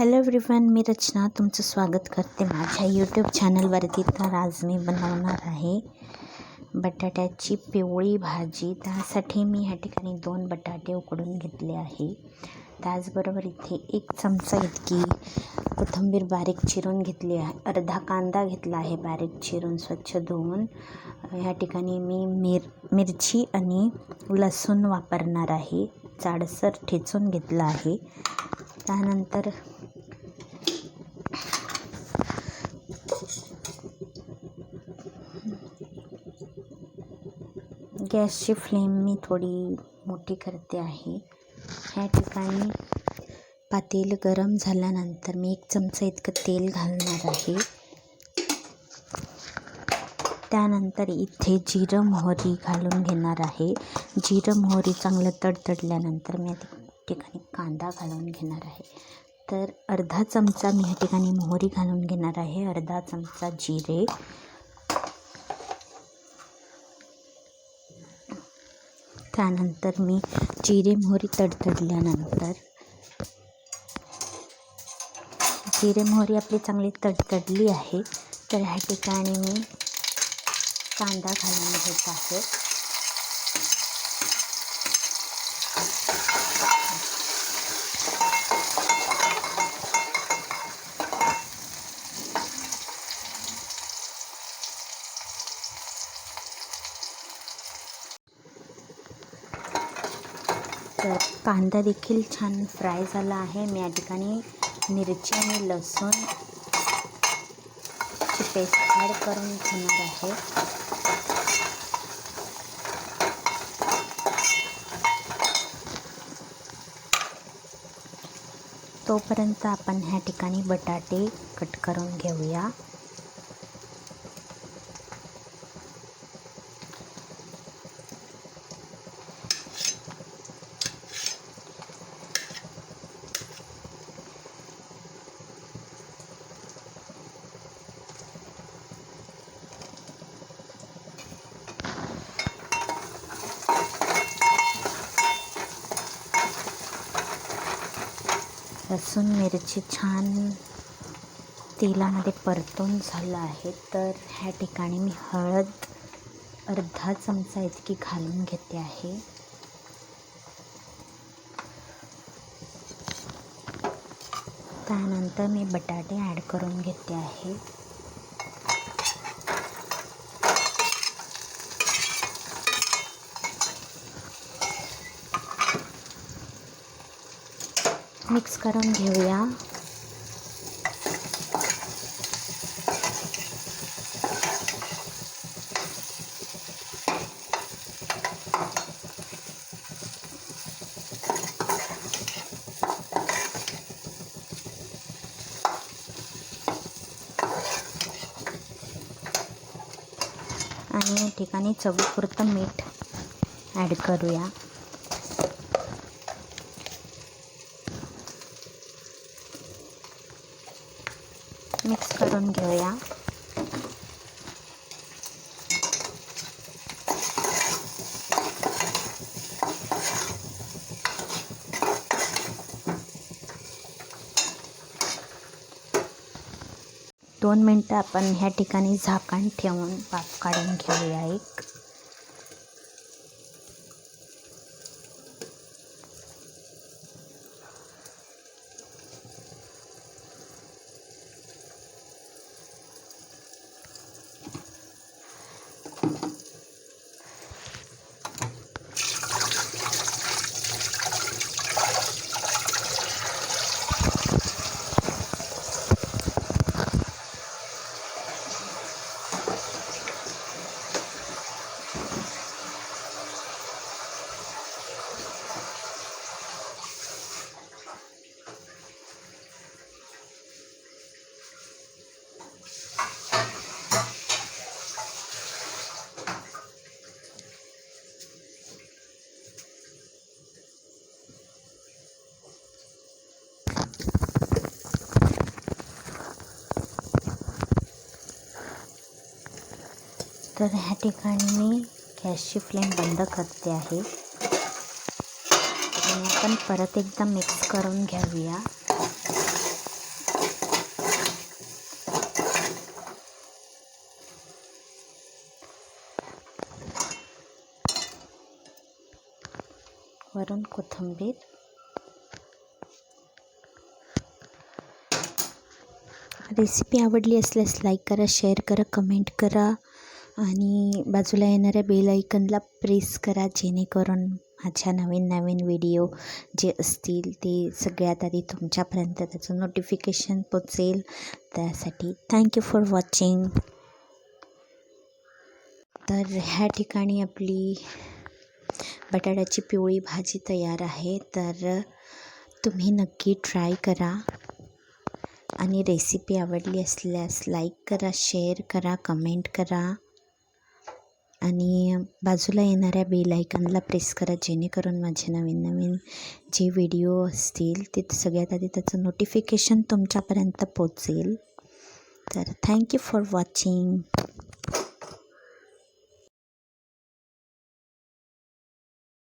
Hello everyone मी रचना. तुमचं स्वागत करते माझ्या यूट्यूब चॅनलवरती तर आज मी बनवणार आहे बटाट्याची पिवळी भाजी. त्यासाठी मी ह्या ठिकाणी दोन बटाटे उकडून घेतले आहे. त्याचबरोबर इथे एक चमचा इतकी कोथिंबीर बारीक चिरून घेतली आहे. अर्धा कांदा घेतला आहे बारीक चिरून स्वच्छ धुवून. ह्या ठिकाणी मी मिर मिरची आणि लसूण वापरणार आहे. जाडसर ठेचून घेतला आहे. त्यानंतर गॅसची फ्लेम मी थोडी मोठी करते आहे. ह्या ठिकाणी पातेल गरम झाल्यानंतर मी एक चमचा इतकं तेल घालणार आहे. त्यानंतर इथे जिरं मोहरी घालून घेणार आहे. जिरं मोहरी चांगलं तडतडल्यानंतर मी या ठिकाणी कांदा घालून घेणार आहे. तर अर्धा चमचा मी ह्या ठिकाणी मोहरी घालून घेणार आहे. अर्धा चमचा जिरे. त्यानंतर मी जिरे मोहरी तडतडल्यानंतर जिरे मोहरी आपली चांगली तडतडली आहे तर ह्या ठिकाणी मी कांदा घालून घेत आहे. तर कांदा देखील छान फ्राय झाला आहे. मी या ठिकाणी मिरची आणि लसूण ची पेस्ट ॲड करून घेणार आहे. तोपर्यंत आपण ह्या ठिकाणी बटाटे कट करून घेऊया. लसूण मिरची छान तेलामध्ये परतून झालं आहे. तर ह्या ठिकाणी मी हळद अर्धा चमचा इतकी घालून घेते आहे. त्यानंतर मी बटाटे ॲड करून घेते आहे. मिक्स करून घेऊया आणि या ठिकाणी चवीपुरतं मीठ ॲड करूया मिक्स करून घेऊया दोन मिनटं आपण ह्या ठिकाणी झाकण ठेवून वाफ काढून घेऊया एक. तर ह्या ठिकाणी मी गॅसची फ्लेम बंद करते आहे. आणि आपण परत एकदा मिक्स करून घेऊया. वरून कोथिंबीर. रेसिपी आवडली असल्यास लाईक करा शेअर करा कमेंट करा. आणि बाजूला येणाऱ्या बेल आयकनला प्रेस करा जेणेकरून माझ्या नवीन नवीन व्हिडिओ जे असतील ते सगळ्यात आधी तुमच्यापर्यंत त्याचं नोटिफिकेशन पोचेल. त्यासाठी थँक्यू फॉर वॉचिंग तर ह्या ठिकाणी आपली बटाट्याची पिवळी भाजी तयार आहे. तर तुम्ही नक्की ट्राय करा. आणि रेसिपी आवडली असल्यास लाईक करा शेअर करा कमेंट करा. आणि बाजूला येणाऱ्या बेल आयकॉनला प्रेस करा जेणेकरून माझे नवीन नवीन जे व्हिडिओ असतील ते सगळ्यात आधी त्याचं नोटिफिकेशन तुमच्यापर्यंत पोचेल तर थँक्यू फॉर वॉचिंग